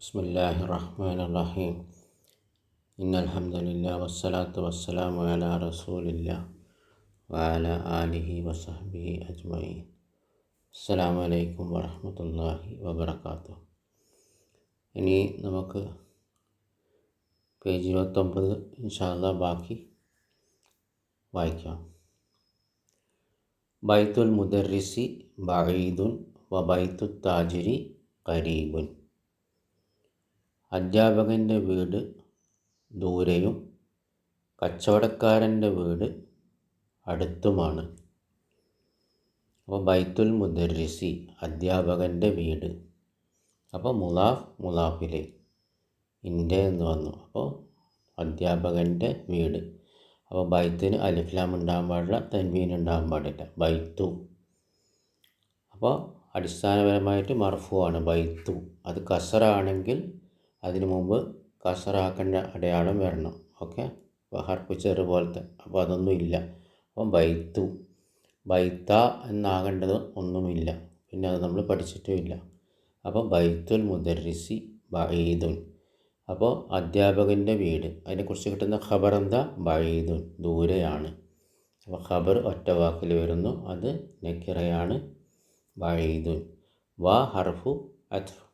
بسم الله الرحمن الرحيم إن الحمد لله والصلاة والسلام على رسول الله وعلى آله وصحبه أجمعين السلام عليكم ورحمة الله وبركاته ഇനി നമുക്ക് പേജ് ഇരുപത്തൊമ്പത് ഇൻഷാല്ല ബാക്കി വായിക്കാം ബൈത്തുൽ മുദർരിസി ബഈദുൻ വ ബൈത്തു താജിരി കരീബുൻ അധ്യാപകന്റെ വീട് ദൂരെയും കച്ചവടക്കാരന്റെ വീട് അടുത്തുമാണ്. അപ്പോൾ ബൈത്തുൽ മുദർരിസി അധ്യാപകന്റെ വീട്. അപ്പോൾ മുലാഫ് മുലാഫിലെ ഇന്റെ എന്ന് വന്നു. അപ്പോൾ അധ്യാപകന്റെ വീട്. അപ്പോൾ ബൈത്തിന് അലിഫ്ലാം ഉണ്ടാകാൻ പാടില്ല തൻവീൻ ഉണ്ടാകാൻ പാടില്ല. ബൈത്തു. അപ്പോൾ അടിസ്ഥാനപരമായിട്ട് മർഫുവാണ് ബൈത്തു. അത് കസറാണെങ്കിൽ അതിന് മുമ്പ് കസറാക്കേണ്ട അടയാളം വരണം. ഓക്കെ? ചെറു പോലത്തെ. അപ്പോൾ അതൊന്നും ഇല്ല. അപ്പം ബൈത്തു ബൈത്ത എന്നാകേണ്ടത് ഒന്നുമില്ല. പിന്നെ അത് നമ്മൾ പഠിച്ചിട്ടുമില്ല. അപ്പോൾ ബൈത്തുൽ മുദർരിസി ബൈദുൻ. അപ്പോൾ അധ്യാപകന്റെ വീട്. അതിനെക്കുറിച്ച് കിട്ടുന്ന ഖബർ എന്താ ബൈദുൻ. ദൂരെയാണ്. അപ്പോൾ ഖബർ ഒറ്റ വാക്കിൽ വരുന്നു. അത് നക്കിറയാണ്. ബൈദുൻ. വ ഹർഫു അത്ഫ്.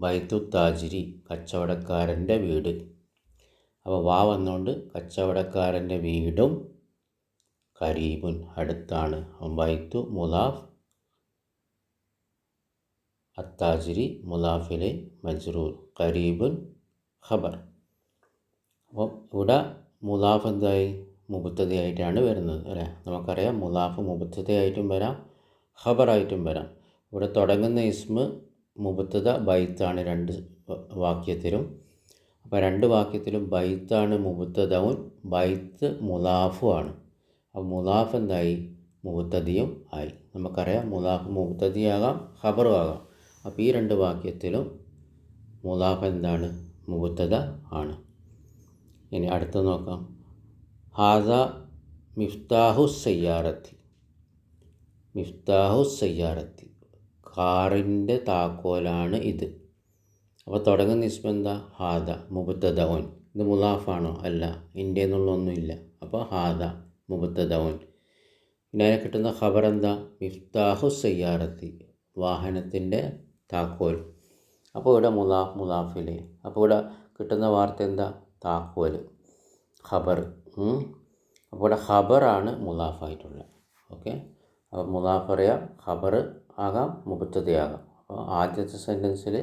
ബൈത്തു താജിരി കച്ചവടക്കാരന്റെ വീട്. അപ്പോൾ വാ വന്നുകൊണ്ട് കച്ചവടക്കാരന്റെ വീടും കരീബുൻ അടുത്താണ്. ബൈത്തു മുലാഫ് അത്താജിരി മുലാഫിലെ മജ്റൂർ കരീബുൻ ഖബർ. അപ്പോൾ ഇവിടെ മുലാഫ് എന്തായി? മുബത്തതയായിട്ടാണ് വരുന്നത് അല്ലേ? നമുക്കറിയാം മുലാഫ് മുബത്തതയായിട്ടും വരാം ഖബറായിട്ടും വരാം. ഇവിടെ തുടങ്ങുന്ന ഇസ്മ് മുബത്തത ബൈത്താണ് രണ്ട് വാക്യത്തിലും. അപ്പോൾ രണ്ട് വാക്യത്തിലും ബൈത്താണ് മുബത്തതവും ബൈത്ത് മുലാഫുമാണ് അപ്പോൾ മുലാഫ് എന്തായി? മുബത്തതിയും ആയി. നമുക്കറിയാം മുലാഫ് മുബത്തതിയാകാം ഖബറും ആകാം അപ്പോൾ ഈ രണ്ട് വാക്യത്തിലും മുലാഫ് എന്താണ്? മുബത്തത ആണ്. ഇനി അടുത്ത നോക്കാം. ഹാദ മിഫ്താഹു സയ്യാറത്തി. മിഫ്താഹു സയ്യാറത്തി. കാറിന്റെ താക്കോലാണ് ഇത്. അപ്പോൾ തുടങ്ങുന്ന എന്താ? ഹാദ മുബത്തദവൻ ഇത് മുലാഫാണോ അല്ല ഇന്ത്യ എന്നുള്ളൊന്നുമില്ല അപ്പോൾ ഹാദ മുബത്തദവൻ പിന്നെ അതിനെ കിട്ടുന്ന ഖബർ എന്താ? മിഫ്താഹു സയ്യാറത്തി വാഹനത്തിന്റെ താക്കോൽ. അപ്പോൾ ഇവിടെ മുലാഫ് മുലാഫിലെ അപ്പോൾ ഇവിടെ കിട്ടുന്ന വാർത്ത എന്താ? താക്കോൽ ഖബർ അപ്പോൾ ഇവിടെ ഖബറാണ് മുലാഫായിട്ടുള്ളത് ഓക്കെ? അറിയാം ഖബർ ആകാം മുബത്തതയാകാം അപ്പോൾ ആദ്യത്തെ സെന്റൻസിൽ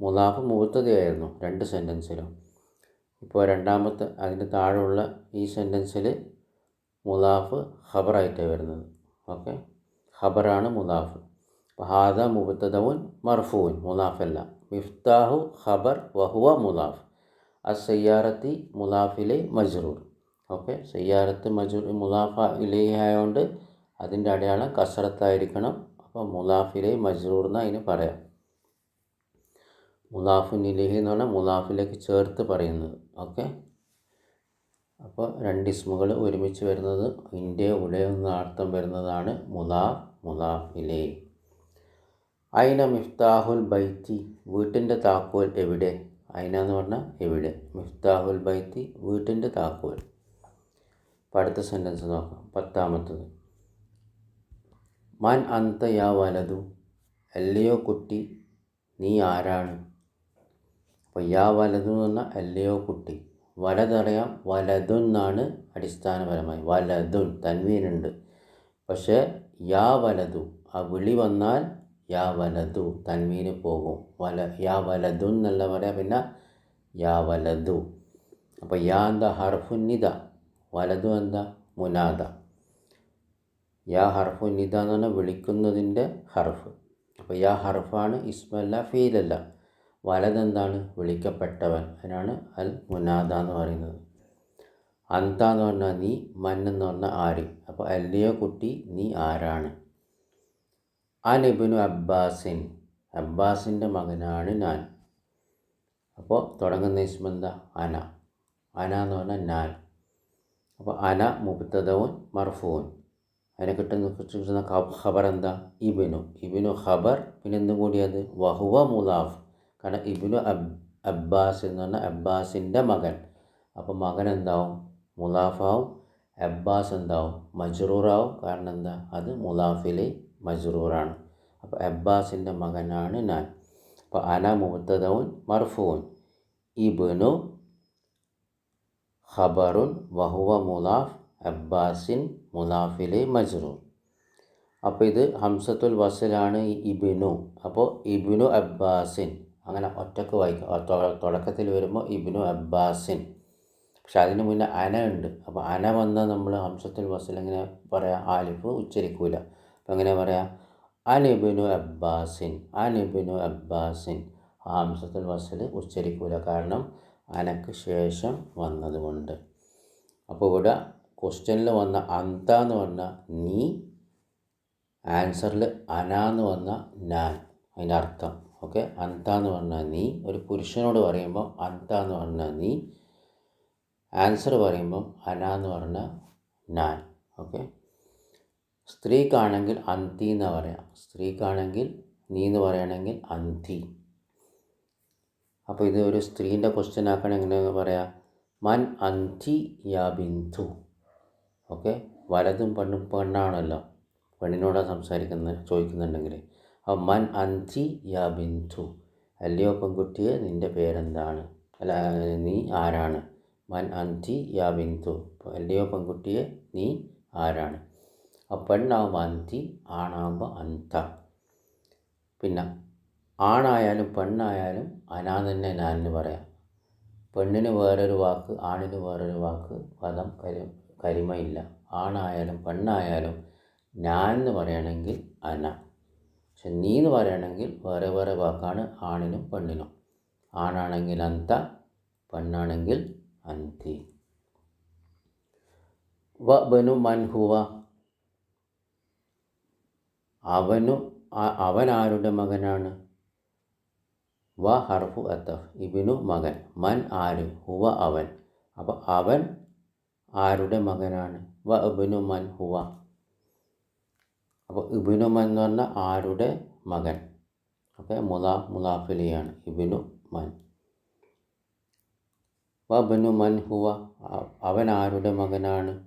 മുദാഫ് മുബത്തതയായിരുന്നു രണ്ട് സെന്റൻസിലും ഇപ്പോൾ രണ്ടാമത്തെ അതിന്റെ താഴെയുള്ള ഈ സെന്റൻസിൽ മുദാഫ് ഖബറായിട്ടാണ് വരുന്നത്. ഓക്കെ? ഖബറാണ് മുദാഫ് അപ്പോൾ ഹാദ മുബത്തദവും മർഫൂൻ മുലാഫല്ല മിഫ്താഹു ഖബർ വഹുവ മുദാഫ് ആ സയ്യാറത്തി മുലാഫിലെ മജ്റൂർ. ഓക്കെ? സയ്യാറത്ത് മജൂർ ഇലേ ഇലയായതുകൊണ്ട് അതിന്റെ അടയാളം കസറത്തായിരിക്കണം. അപ്പോൾ മുലാഫിലെ മജ്റൂർ എന്ന് അതിന് പറയാം. മുലാഫു നിലഹി എന്ന് പറഞ്ഞാൽ മുലാഫിലേക്ക് ചേർത്ത് പറയുന്നത്. ഓക്കെ? അപ്പോൾ രണ്ട് ഇസ്മുകൾ ഒരുമിച്ച് വരുന്നത് ഇന്ത്യ ഉടയ അർത്ഥം വരുന്നതാണ് മുലാ മുലാഫിലെ അയിന മിഫ്താഹുൽ ബൈത്തി? വീട്ടിന്റെ താക്കോൽ എവിടെ? അയിന എന്ന് പറഞ്ഞാൽ എവിടെ? മിഫ്താഹുൽ ബൈത്തി വീട്ടിന്റെ താക്കോൽ. അപ്പോൾ അടുത്ത സെന്റൻസ് നോക്കാം. പത്താമത്തത്. മൻ അന്ത യാ വലതു അല്ലയോ കുട്ടി നീ ആരാണ്? അപ്പോൾ യാ വലതു എന്ന് പറഞ്ഞാൽ അല്ലയോ കുട്ടി. വലതറിയാം വലതുൻ എന്നാണ് അടിസ്ഥാനപരമായി. വലതുൻ തൻവീനുണ്ട്. പക്ഷേ യാ വലതു ആ വിളി വന്നാൽ യാ വലതു തൻവീന് പോകും. വല യാ വലതു എന്നല്ല പറയാം പിന്നെ യാ വലതു. അപ്പോൾ യാ എന്താ? ഹർഫുന്നിത വലതു എന്താ? മുനാദ. യാ ഹർഫു നിദ എന്ന് പറഞ്ഞാൽ വിളിക്കുന്നതിന്റെ ഹർഫ്. അപ്പോൾ യാ ഹർഫാണ് ഇസ്മല്ല ഫീലല്ല. വലതെന്താണ്? വിളിക്കപ്പെട്ടവൻ. അതിനാണ് അൽ മുനാദ എന്ന് പറയുന്നത്. അന്ത എന്ന് പറഞ്ഞാൽ നീ മൻ എന്ന് പറഞ്ഞാൽ ആര്. അപ്പോൾ അല്ലയോ കുട്ടി നീ ആരാണ്? അനിബിനു അബ്ബാസിൻ. അബ്ബാസിന്റെ മകനാണ് ഞാൻ. അപ്പോൾ തുടങ്ങുന്ന ഇസ്മെന്താ അന. അന എന്ന് പറഞ്ഞാൽ ഞാൻ. അപ്പോൾ അന മുബത്തതവും മർഫൂൻ അതിനെ കിട്ടുന്ന കിട്ടുന്ന ഖബർ എന്താ ഇബിനു. ഇബിനു ഖബർ പിന്നെ എന്തും കൂടിയത്? വഹുവ മുലാഫ് കാരണം ഇബിനു അബ് അബ്ബാസ് എന്ന് പറഞ്ഞാൽ അബ്ബാസിന്റെ മകൻ. അപ്പോൾ മകൻ എന്താവും? മുലാഫാവും അബ്ബാസ് എന്താവും? മജ്റൂറാവും. കാരണം എന്താ? അത് മുലാഫിലെ മജ്റൂറാണ്. അപ്പോൾ അബ്ബാസിന്റെ മകനാണ് ഞാൻ. അപ്പോൾ അന മുബത്തദവും മർഫൂൻ. ഇബിനു ഖബറുൻ വഹുവ മുലാഫ് അബ്ബാസിൻ മുനാഫിലെ മജ്റൂർ അപ്പോൾ ഇത് ഹംസത്തുൽ വസലാണ് ഇബിനു. അപ്പോൾ ഇബിനു അബ്ബാസിൻ അങ്ങനെ ഒറ്റയ്ക്ക് വായിക്കും തുടക്കത്തിൽ വരുമ്പോൾ ഇബിനു അബ്ബാസിൻ. പക്ഷെ അതിന് മുന്നേ അന ഉണ്ട്. അപ്പോൾ അന വന്ന നമ്മൾ ഹംസത്തുൽ വസൽ ഇങ്ങനെ പറയാം ആലിഫ് ഉച്ചരിക്കൂല. അപ്പം എങ്ങനെ പറയാം? അനിബിനു അബ്ബാസിൻ അനിബിനു അബ്ബാസിൻ. ഹംസത്തുൽ വസൽ ഉച്ചരിക്കൂല. കാരണം അനക്ക് ശേഷം വന്നതുകൊണ്ട്. അപ്പോൾ ഇവിടെ ക്വസ്റ്റ്യനിൽ വന്ന അന്ത എന്ന് പറഞ്ഞാൽ നീ ആൻസറിൽ അന എന്ന് വന്ന ഞാൻ അതിന്റെ അർത്ഥം. ഓക്കെ? അന്ത എന്ന് പറഞ്ഞാൽ നീ ഒരു പുരുഷനോട് പറയുമ്പോൾ അന്ത എന്ന് പറഞ്ഞാൽ നീ ആൻസർ പറയുമ്പോൾ അന എന്ന് പറഞ്ഞാൽ ഞാൻ. ഓക്കെ? സ്ത്രീക്കാണെങ്കിൽ അന്തി എന്ന് പറയാം? സ്ത്രീക്കാണെങ്കിൽ നീ എന്ന് പറയുകയാണെങ്കിൽ അന്തി അപ്പോൾ ഇത് ഒരു സ്ത്രീന്റെ ക്വസ്റ്റ്യൻ ആക്കണമെങ്കിൽ പറയാം? മൻ അന്തി യാ ബിന്ദു. ഓക്കെ? വലതും പെണ്ണും പെണ്ണാണല്ലോ? പെണ്ണിനോടാണ് സംസാരിക്കുന്നത് ചോദിക്കുന്നുണ്ടെങ്കിൽ അപ്പോൾ മൻ അഞ്ചി യാ ബിന്ദു. അല്ലയോ പെൺകുട്ടിയെ നിന്റെ പേരെന്താണ്? അല്ല നീ ആരാണ്? മൻ അഞ്ചി യാ ബിന്ദു. അല്ലയോ പെൺകുട്ടിയെ നീ ആരാണ്? അപ്പോൾ പെണ്ണാവുമ്പോൾ അന്തി ആണാകുമ്പോൾ അന്ത പിന്നെ ആണായാലും പെണ്ണായാലും അനാ തന്നെ ഞാൻ പറയാം. പെണ്ണിന് വേറൊരു വാക്ക് ആണിന് വേറൊരു വാക്ക് പദം കരി കരിമയില്ല ആണായാലും പെണ്ണായാലും ഞാൻ എന്ന് പറയുകയാണെങ്കിൽ അന. പക്ഷെ നീ എന്ന് പറയുകയാണെങ്കിൽ വേറെ വേറെ വാക്കാണ് ആണിനും പെണ്ണിനും. ആണാണെങ്കിൽ അന്ത പെണ്ണാണെങ്കിൽ അന്തി. വ ബനു മൻഹുവ അവനു അവൻ ആരുടെ മകനാണ്. വ ഹർഫു അത്തഫ്. ഇബിനു മകൻ. മൻ ആര്? ഹുവ അവൻ. അപ്പോൾ അവൻ ആരുടെ മകനാണ്? വ ഇബിനു മൻ ഹുവ. അപ്പോൾ ഇബിനു മൻ എന്ന് പറഞ്ഞാൽ ആരുടെ മകൻ? ഓക്കെ മുലാ മുലാഫിലിയാണ് ഇബിനു മൻ. വ ബിനു മൻ ഹുവ അവൻ ആരുടെ മകനാണ്?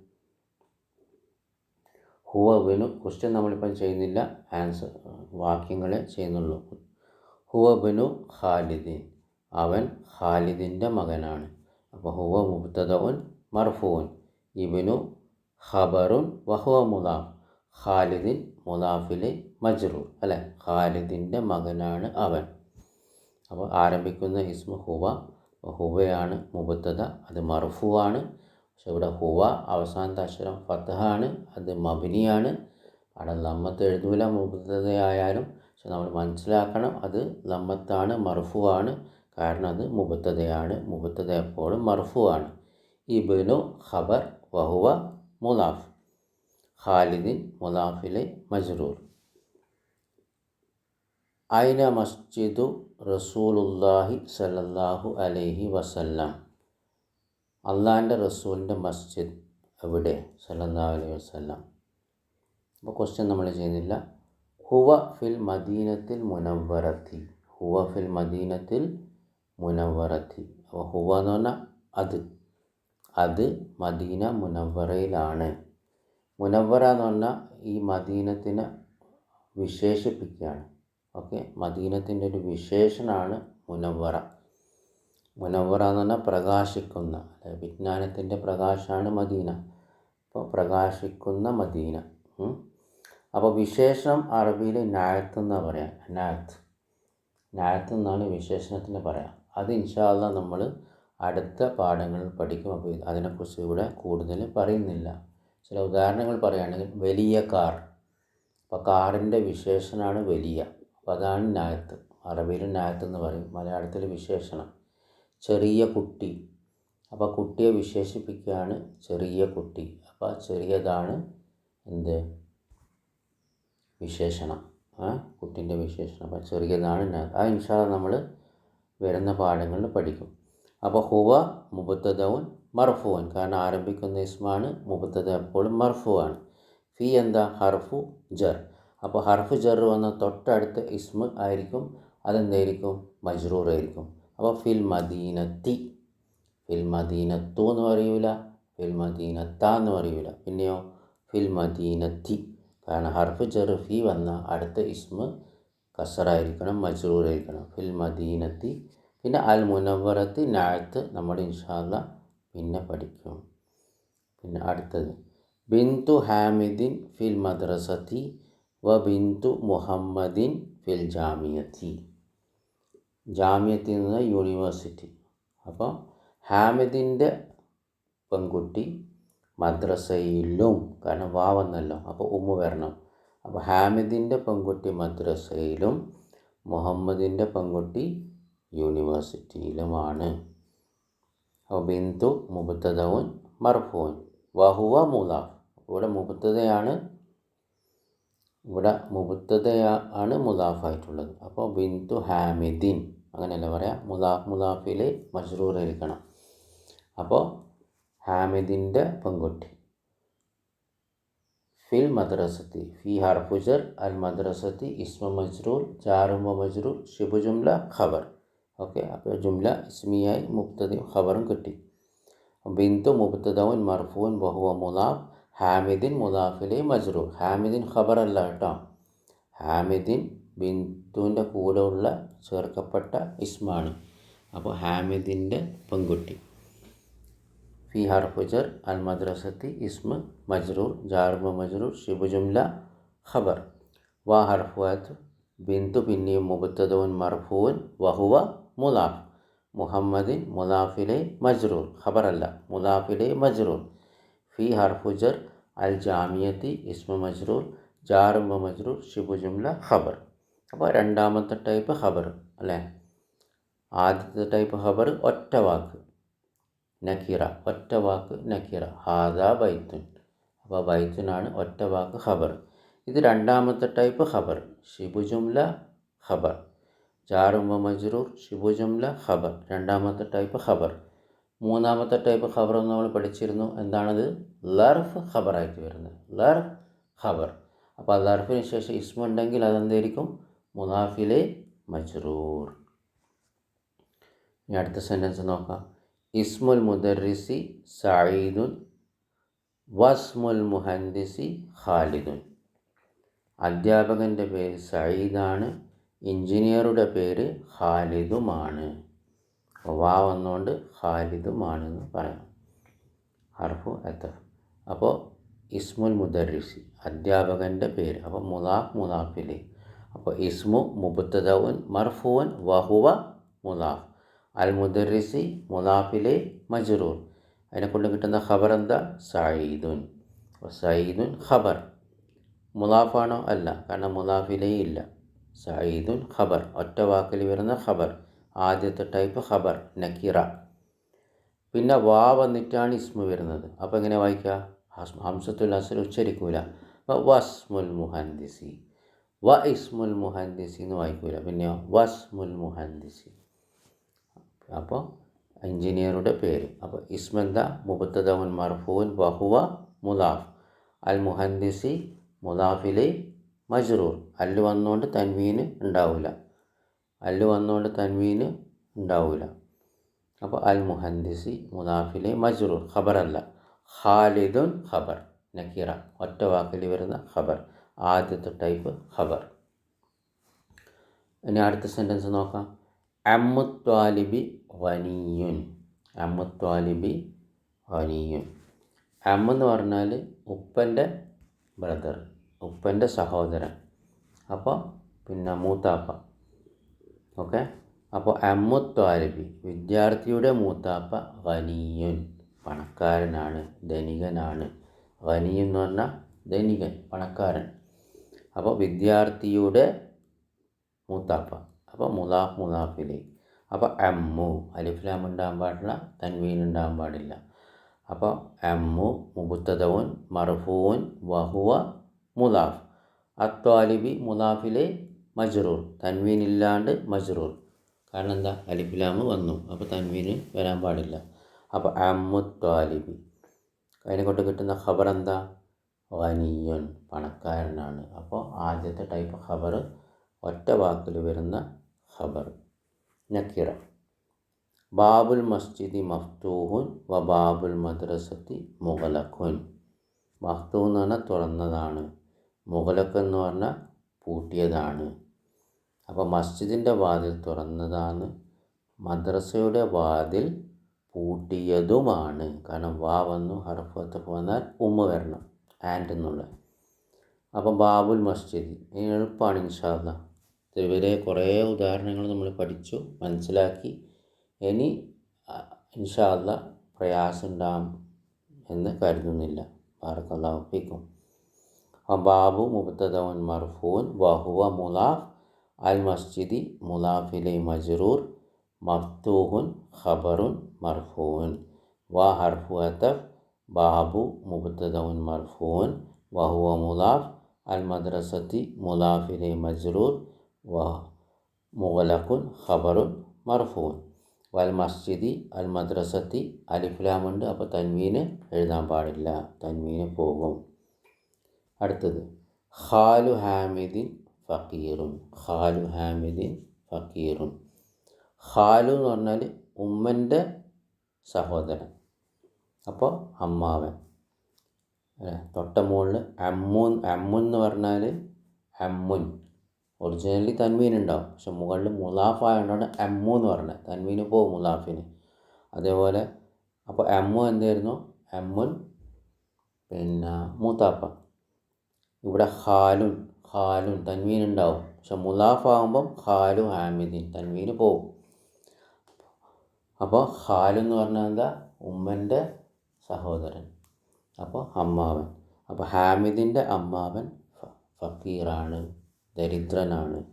ഹുവ ബിനു ക്വസ്റ്റ്യൻ നമ്മളിപ്പം ചെയ്യുന്നില്ല ആൻസർ വാക്യങ്ങളെ ചെയ്യുന്നുള്ളൂ. ഹുവ ബിനു ഖാലിദീൻ അവൻ ഖാലിദിന്റെ മകനാണ്. അപ്പോൾ ഹുവ മുബ്തദഉൻ മർഫൂൻ ഇബിനു ഖബറുൻ വഹുവ മുദാഫ്. ഖാലിദിൻ മുദാഫിലെ മജ്റൂർ അല്ലെ? ഖാലിദിന്റെ മകനാണ് അവൻ. അപ്പോൾ ആരംഭിക്കുന്ന ഇസ്മു ഹുവ. ഹുവയാണ് മുബത്തത അത് മർഫു ആണ് പക്ഷെ ഇവിടെ ഹുവ അവസാനത്തെ അക്ഷരം ഫത്തഹാണ് അത് മബിനിയാണ്. അവിടെ ലമ്മത്ത് എഴുതൂല മുബത്തതയായാലും പക്ഷെ നമ്മൾ മനസ്സിലാക്കണം അത് ലമ്മത്താണ് മർഫു ആണ് കാരണം അത് മുബത്തതയാണ് മുബത്തത എപ്പോഴും മർഫു ആണ് ഇബിനു ഖബർ വഹുവ മുലാഫ് ഖാലിദിൻ മുലാഫിലെ മജ്റൂർ ഐന മസ്ജിദു റസൂലുല്ലാഹി സല്ലല്ലാഹു അലൈഹി വസല്ലം. അള്ളാഹിന്റെ റസൂലിന്റെ മസ്ജിദ് എവിടെ? സല്ലല്ലാഹു അലൈഹി വസല്ലം. അപ്പോൾ ക്വസ്റ്റ്യൻ നമ്മൾ ചെയ്യുന്നില്ല. ഹുവ ഫിൽ മദീനത്തിൽ മുനവ്വറത്തി. ഹുവ ഫിൽ മദീനത്തിൽ മുനവ്വറത്തി. അപ്പോൾ ഹുവ എന്ന് പറഞ്ഞാൽ അത്. അത് മദീന മുനവ്വറയിലാണ്. മുനവ്വറ എന്ന് പറഞ്ഞാൽ ഈ മദീനത്തിനെ വിശേഷിപ്പിക്കുകയാണ്. ഓക്കെ? മദീനത്തിന്റെ ഒരു വിശേഷണമാണ് മുനവ്വറ. മുനവ്വറ എന്ന് പറഞ്ഞാൽ പ്രകാശിക്കുന്ന വിജ്ഞാനത്തിന്റെ പ്രകാശമാണ് മദീന. അപ്പോൾ പ്രകാശിക്കുന്ന മദീന. അപ്പോൾ വിശേഷം അറബിയിൽ നായത്ത് എന്നാണ് പറയാം? നായത്ത് നായത്ത് എന്നാണ് വിശേഷണത്തിന് പറയാം. അത് ഇൻഷാല്ല നമ്മൾ അടുത്ത പാഠങ്ങൾ പഠിക്കും അപ്പോൾ അതിനെക്കുറിച്ച് ഇവിടെ കൂടുതൽ പറയുന്നില്ല. ചില ഉദാഹരണങ്ങൾ പറയുകയാണെങ്കിൽ വലിയ കാർ. അപ്പോൾ കാറിന്റെ വിശേഷണമാണ് വലിയ. അപ്പോൾ അതാണ് നായത്ത്. അറബിയിൽ നായത്ത് എന്ന് പറയും. മലയാളത്തിൽ വിശേഷണം. ചെറിയ കുട്ടി. അപ്പോൾ കുട്ടിയെ വിശേഷിപ്പിക്കുകയാണ് ചെറിയ കുട്ടി. അപ്പോൾ ചെറിയതാണ് എന്ത്? വിശേഷണം. കുട്ടിന്റെ വിശേഷണം. അപ്പോൾ ചെറിയതാണ് ആ ഇൻഷാ നമ്മൾ വരുന്ന പാഠങ്ങളിൽ പഠിക്കും. അപ്പോൾ ഹുവ മുബത്തതവും മർഫുവൻ. കാരണം ആരംഭിക്കുന്ന ഇസ്മാണ് മുബത്തദ എപ്പോഴും മർഫുവാണ്. ഫി എന്താ? ഹർഫു ജർ. അപ്പോൾ ഹർഫു ജർ വന്ന തൊട്ടടുത്ത ഇസ്മ ആയിരിക്കും. അതെന്തായിരിക്കും? മജ്റൂർ ആയിരിക്കും അപ്പോൾ ഫിൽ മദീനത്തി. ഫിൽ മദീനത്തു എന്ന് പറയൂല. ഫിൽ മദീനത്ത എന്ന് പറയൂല. പിന്നെയോ? ഫിൽ മദീനത്തി. കാരണം ഹർഫ് ഫി വന്ന അടുത്ത ഇസ്മ കസറായിരിക്കണം മജ്റൂർ ആയിരിക്കണം ഫിൽ മദീനത്തി പിന്നെ അൽ മുനവറത്തി നാഴത്ത് നമ്മൾ ഇൻഷാല്ല പിന്നെ പഠിക്കും. പിന്നെ അടുത്തത് ബിന്തു ഹാമിദിൻ ഫിൽ മദ്രസത്തി വ ബിന്തു മുഹമ്മദിൻ ഫിൽ ജാമിയത്തി. ജാമ്യത്തിൽ നിന്ന് യൂണിവേഴ്സിറ്റി. അപ്പോൾ ഹാമിദിന്റെ പെൺകുട്ടി മദ്രസയിലും കാരണം വാവെന്നല്ലോ അപ്പോൾ ഉമ്മ വരണം. അപ്പോൾ ഹാമിദിന്റെ പെൺകുട്ടി മദ്രസയിലും മുഹമ്മദിന്റെ പെൺകുട്ടി യൂണിവേഴ്സിറ്റിയിലുമാണ്. ബിന്ദു മുബത്തതവും മർഫൂൻ വഹുവ മുദാഫ്. ഇവിടെ മുബത്തതയാണ് ഇവിടെ മുബത്തതയാണ് മുലാഫായിട്ടുള്ളത് അപ്പോൾ ബിന്ദു ഹാമിദിൻ അങ്ങനെയല്ല പറയാം? മുദാഫ് മുദാഫിൽ മജ്റൂർ ഇരിക്കണം അപ്പോൾ ഹാമിദിന്റെ പെൺകുട്ടി. ഫിൽ മദ്രസത്തി ഫി ഹർഫുജർ അൽ മദ്രസത്തി ഇസ്മ മജ്റൂർ ജാറുമ മജ്റൂർ ഷിബുജുംല ഖബർ. ഓക്കെ അപ്പോൾ ജുംല ഇസ്മിയായി മുബ്തദയും ഖബറും കിട്ടി ബിന്ദു മുബ്തദവൻ മർഫൂൻ ബഹുവ മുലാഫ് ഹാമിദിൻ മുലാഫിലെ മജ്റൂ ഹാമിദിൻ ഖബറല്ല കേട്ടോ ഹാമിദിൻ ബിന്ദുവിന്റെ കൂടെ ഉള്ള ചേർക്കപ്പെട്ട ഇസ്മാണ്. അപ്പോൾ ഹാമിദിന്റെ പെൺകുട്ടി. ഫി ഹർഫുജർ അൽ മദ്രസത്തി ഇസ്മ മജ്റൂർ ജാർബ മജ്റൂർ ഷിബു ജുംല ഖബർ. വാ ഹർഫുഅത്ത് ബിന്ദു പിന്നെയും മുബത്തതവും മർഫൂൻ വഹുവ മുലാഫ് മുഹമ്മദിൻ മുലാഫിലെ മജ്റൂർ. ഖബറല്ല. മുലാഫിലെ മജ്റൂർ. ഫി ഹർഫുജർ അൽ ജാമിയത്തി ഇസ്മ മജ്റൂർ ജാറുമ മജ്റൂർ ഷിബു ജുംല ഖബർ. അപ്പോൾ രണ്ടാമത്തെ ടൈപ്പ് ഖബർ അല്ലേ? ആദ്യത്തെ ടൈപ്പ് ഖബർ ഒറ്റ വാക്ക്. നക്കീറ ഒറ്റ വാക്ക് നക്കീറ ഹാദ ബൈത്തുൻ. അപ്പോൾ ബൈത്തുനാണ് ഒറ്റ വാക്ക് ഖബർ. ഇത് രണ്ടാമത്തെ ടൈപ്പ് ഖബർ. ഷിബു ജുംല ഖബർ. ജാറുമ മജ്റൂർ ഷിബു ജംല ഖബർ. രണ്ടാമത്തെ ടൈപ്പ് ഖബർ. മൂന്നാമത്തെ ടൈപ്പ് ഖബർ നമ്മൾ പഠിച്ചിരുന്നു. എന്താണത്? ലർഫ് ഖബറായിട്ട് വരുന്നത്. ലർഫ് ഖബർ. അപ്പോൾ ലർഫിന് ശേഷം ഇസ്മുണ്ടെങ്കിൽ അതെന്തായിരിക്കും? മുനാഫിലെ മജ്റൂർ. ഇനി അടുത്ത സെന്റൻസ് നോക്കാം. ഇസ്മുൽ മുദർസി സഈദുൻ വസ്മുൽ മുഹന്ദിസി ഖാലിദുൻ. അധ്യാപകന്റെ പേര് സഈദാണ്. എഞ്ചിനീയറുടെ പേര് ഖാലിദുമാണ്. വാ വന്നുകൊണ്ട് ഖാലിദുമാണെന്ന് പറയാം. അർഫു എത്തഫ്. അപ്പോൾ ഇസ്മുൽ മുദറിസി അധ്യാപകന്റെ പേര്. അപ്പോൾ മുലാഫ് മുലാഫിലെ അപ്പോൾ ഇസ്മു മുബത്തദവൻ മർഫുവൻ വഹുവ മുലാഫ് അൽ മുദറിസി മുലാഫിലെ മജ്റൂർ. അതിനെക്കൊണ്ട് കിട്ടുന്ന ഖബർ എന്താ സയ്യിദുൻ സയ്യിദുൻ ഖബർ. മുലാഫാണോ അല്ല. കാരണം മുലാഫിലേ ഇല്ല. സയ്യിദുൻ ഖബർ. ഒറ്റ വാക്കിൽ വരുന്ന ഖബർ. ആദ്യത്തെ ടൈപ്പ് ഖബർ നക്കീറ. പിന്നെ വാ വന്നിട്ടാണ് ഇസ്മു വരുന്നത്. അപ്പോൾ എങ്ങനെ വായിക്കുക ഹംസത്തുൽ അസൽ ഉച്ചരിക്കൂല. വസ്മുൽ മുഹന്ദിസി വ ഇസ്മുൽ മുഹന്ദിസി എന്ന് വായിക്കൂല. പിന്നെ വസ്മുൽ മുഹന്ദിസി അപ്പോൾ എഞ്ചിനീയറുടെ പേര്. അപ്പോൾ ഇസ്മെന്ത മുബത്തദവൻ മർഫൂൻ ബഹുവ മുദാഫ്. അൽ മുഹന്ദിസി മുലാഫിലെ മജ്റൂർ. അല്ല് വന്നുകൊണ്ട് തൻവീന് ഉണ്ടാവില്ല അല്ല് വന്നുകൊണ്ട് തൻവീന് ഉണ്ടാവില്ല അപ്പോൾ അൽ മുഹന്ദിസി മുദാഫിലെ മജ്റൂർ. ഖബറല്ല. ഖാലിദുൻ ഖബർ. നക്കീറ. ഒറ്റ വാക്കിൽ വരുന്ന ഖബർ. ആദ്യത്തെ ടൈപ്പ് ഖബർ. ഇനി അടുത്ത സെന്റൻസ് നോക്കാം. അമ്മുത്വാലിബി വനിയുൻ. അമ്മുത്വാലിബി വനിയുൻ. അമ്മെന്ന് പറഞ്ഞാൽ ഉപ്പന്റെ ബ്രദർ ഉപ്പന്റെ സഹോദരൻ. അപ്പോൾ പിന്നെ മൂത്താപ്പ. ഓക്കെ? അപ്പോൾ അമ്മുത്വാലിബി വിദ്യാർത്ഥിയുടെ മൂത്താപ്പ വനിയുൻ പണക്കാരനാണ് ധനികനാണ്. വനിയൻ എന്ന് പറഞ്ഞാൽ ധനികൻ പണക്കാരൻ. അപ്പോൾ വിദ്യാർത്ഥിയുടെ മൂത്താപ്പ. അപ്പോൾ മുലാഫ് മുലാഫിലെ അപ്പോൾ അമ്മു അലിഫ്ലാം ഉണ്ടാകാൻ പാടില്ല തൻവീൻ ഉണ്ടാകാൻ പാടില്ല. അപ്പോൾ അമ്മു മുബുത്തതവും മർഫൂൻ വഹുവ മുലാഫ് അത്വാലിബി മുലാഫിലെ മജ്റൂർ. തൻവീൻ ഇല്ലാണ്ട് മജ്റൂർ. കാരണം എന്താ? അലിഫിലാമ് വന്നു. അപ്പോൾ തൻവീന് വരാൻ പാടില്ല. അപ്പോൾ അമ്മു ത്വാലിബി അതിനെ കൊണ്ട് കിട്ടുന്ന ഖബർ എന്താ വനിയൻ പണക്കാരനാണ്. അപ്പോൾ ആദ്യത്തെ ടൈപ്പ് ഖബർ ഒറ്റ വാക്കിൽ വരുന്ന ഖബർ. നക്കിറ. ബാബുൽ മസ്ജിദി മഫ്തൂഹുൻ വ ബാബുൽ മദ്രസത്തി മുഗലഖുൻ. മഫ്തൂ എന്ന് പറഞ്ഞാൽ തുറന്നതാണ്. മുഗലഖ് എന്ന് പറഞ്ഞാൽ പൂട്ടിയതാണ്. അപ്പോൾ മസ്ജിദിന്റെ വാതിൽ തുറന്നതാണ്. മദ്രസയുടെ വാതിൽ പൂട്ടിയതുമാണ്. കാരണം വാ വന്നു ഹർഫത്ത് വന്നാൽ ഉമ്മ വരണം ആൻഡ് എന്നുള്ള. അപ്പം ബാബുൽ മസ്ജിദ് എളുപ്പമാണ് ഇൻഷാല്ല ഇതുവരെ കുറേ ഉദാഹരണങ്ങൾ നമ്മൾ പഠിച്ചു മനസ്സിലാക്കി. ഇനി ഇൻഷാല്ല പ്രയാസം ഉണ്ടാകും എന്ന് കരുതുന്നില്ല. ബാറക്കല്ലാഹു ഫീക്കും ബാബു മുബത്തദവൻ മർഫൂൻ വഹുവ മുലാഫ് അൽ മസ്ജിദി മുലാഫിലെ മജ്റൂർ മഫ്തൂഹുൻ ഖബറുൻ മർഫൂൻ വ ഹർഫു അത്തഫ് ബാബു മുബത്തദവൻ മർഫൂൻ വഹുവ മുലാഫ് അൽ മദ്രസത്തി മുലാഫിലെ മജ്റൂർ വ മുഗലഖുൻ ഖബറുൻ മർഫൂൻ വൽ മസ്ജിദി അൽ മദ്രസത്തി അലിഫ്ലാമുണ്ട് അപ്പോൾ തൻവീന് എഴുതാൻ പാടില്ല തൻവീന് പോകും അടുത്തത്. ഖാലു ഹാമിദിൻ ഫക്കീറും ഖാലു ഹാമിദിൻ ഫക്കീറും ഖാലു എന്ന് പറഞ്ഞാൽ ഉമ്മന്റെ സഹോദരൻ. അപ്പോൾ അമ്മാവൻ തൊട്ട മുകളിൽ അമ്മൂൻ അമ്മു എന്ന് പറഞ്ഞാൽ അമ്മുൻ. ഒറിജിനലി തന്മീൻ ഉണ്ടാവും. പക്ഷെ മുകളിൽ മുലാഫ് ആയതുകൊണ്ടാണ് അമ്മു എന്ന് പറഞ്ഞത്. തന്മീന് പോകും മുലാഫിന് അതേപോലെ അപ്പോൾ അമ്മു എന്തായിരുന്നു അമ്മുൻ പിന്നെ മൂത്താപ്പ. ഇവിടെ ഹാലുൻ ഹാലുൻ തൻവീൻ ഉണ്ടാവും. പക്ഷെ മുലാഫ് ആകുമ്പം ഹാലു ഹാമിദിൻ തൻവീന് പോവും. അപ്പോൾ ഹാലു എന്ന് പറഞ്ഞാൽ എന്താ? ഉമ്മന്റെ സഹോദരൻ. അപ്പോൾ അമ്മാവൻ. അപ്പോൾ ഹാമിദിന്റെ അമ്മാവൻ ഫക്കീറാണ് ദരിദ്രനാണ്.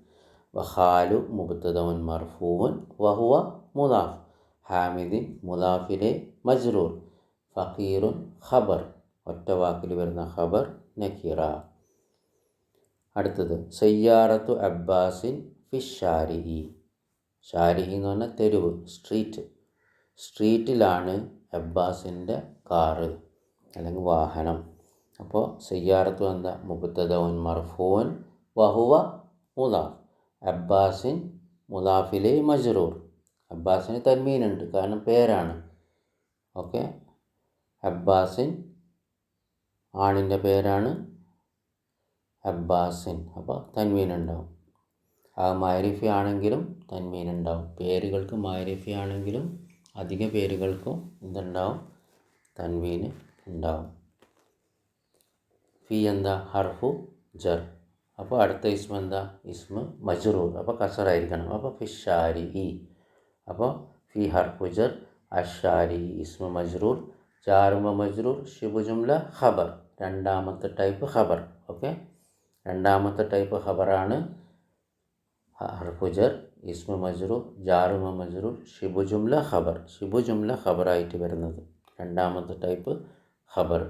വഹാലു മുബത്തദവൻ മർഫൂവൻ വഹുവ മുലാഫ് ഹാമിദിൻ മുലാഫിലെ മജ്റൂർ ഫക്കീറുൻ ഖബർ. ഒറ്റ വാക്കിൽ വരുന്ന ഖബർ നക്കീറ അടുത്തത് സയ്യാറത്തു അബ്ബാസിൻ ഫിഷ് ഷാരിഹി. ഷാരിഹി എന്ന് പറഞ്ഞാൽ തെരുവ് സ്ട്രീറ്റ് സ്ട്രീറ്റിലാണ് അബ്ബാസിന്റെ കാറ് അല്ലെങ്കിൽ വാഹനം. അപ്പോൾ സയ്യാറത്തു എന്താ? മുബത്തദോൻ മർഫൂൻ വഹുവ മുലാഫ് അബ്ബാസിൻ മുലാഫിലെ മജ്റൂർ. അബ്ബാസിന് തന്മീനുണ്ട് കാരണം പേരാണ്. ഓക്കെ? അബ്ബാസിൻ ആണിന്റെ പേരാണ് അബ്ബാസിൻ. അപ്പോൾ തന്മീൻ ഉണ്ടാവും ആ മാരിഫി ആണെങ്കിലും തന്മീൻ ഉണ്ടാവും പേരുകൾക്ക് മാരിഫി ആണെങ്കിലും അധിക പേരുകൾക്കും എന്തുണ്ടാവും തന്മീന് ഉണ്ടാവും. ഫി എന്താ? ഹർഫു ജർ. അപ്പോൾ അടുത്ത ഇസ്മ എന്താ? ഇസ്മ മജ്റൂർ. അപ്പോൾ കസറായിരിക്കണം. അപ്പോൾ ഫിഷാരി ഇ. അപ്പോൾ ഫി ഹർഫു ജർ അഷാരി ഇസ്മ മജ്റൂർ ജാറുമ മജ്റൂർ ഷിബുജുംല ഖബർ. രണ്ടാമത്തെ ടൈപ്പ് ഖബർ. ഓക്കെ? രണ്ടാമത്തെ ടൈപ്പ് ഖബറാണ് ഹർഫുജർ ഇസ്മ മജ്റൂർ ജാറുമ മജ്റൂർ ഷിബുജുംല ഖബർ. ഷിബുജുംല ഖബറായിട്ട് വരുന്നത് രണ്ടാമത്തെ ടൈപ്പ് ഖബർ.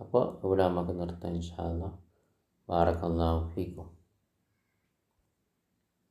അപ്പോൾ ഇവിടെ നമുക്ക് നിർത്താം ഇൻഷാല്ല ബാറക്കല്ലാഹു ഫീക്കും.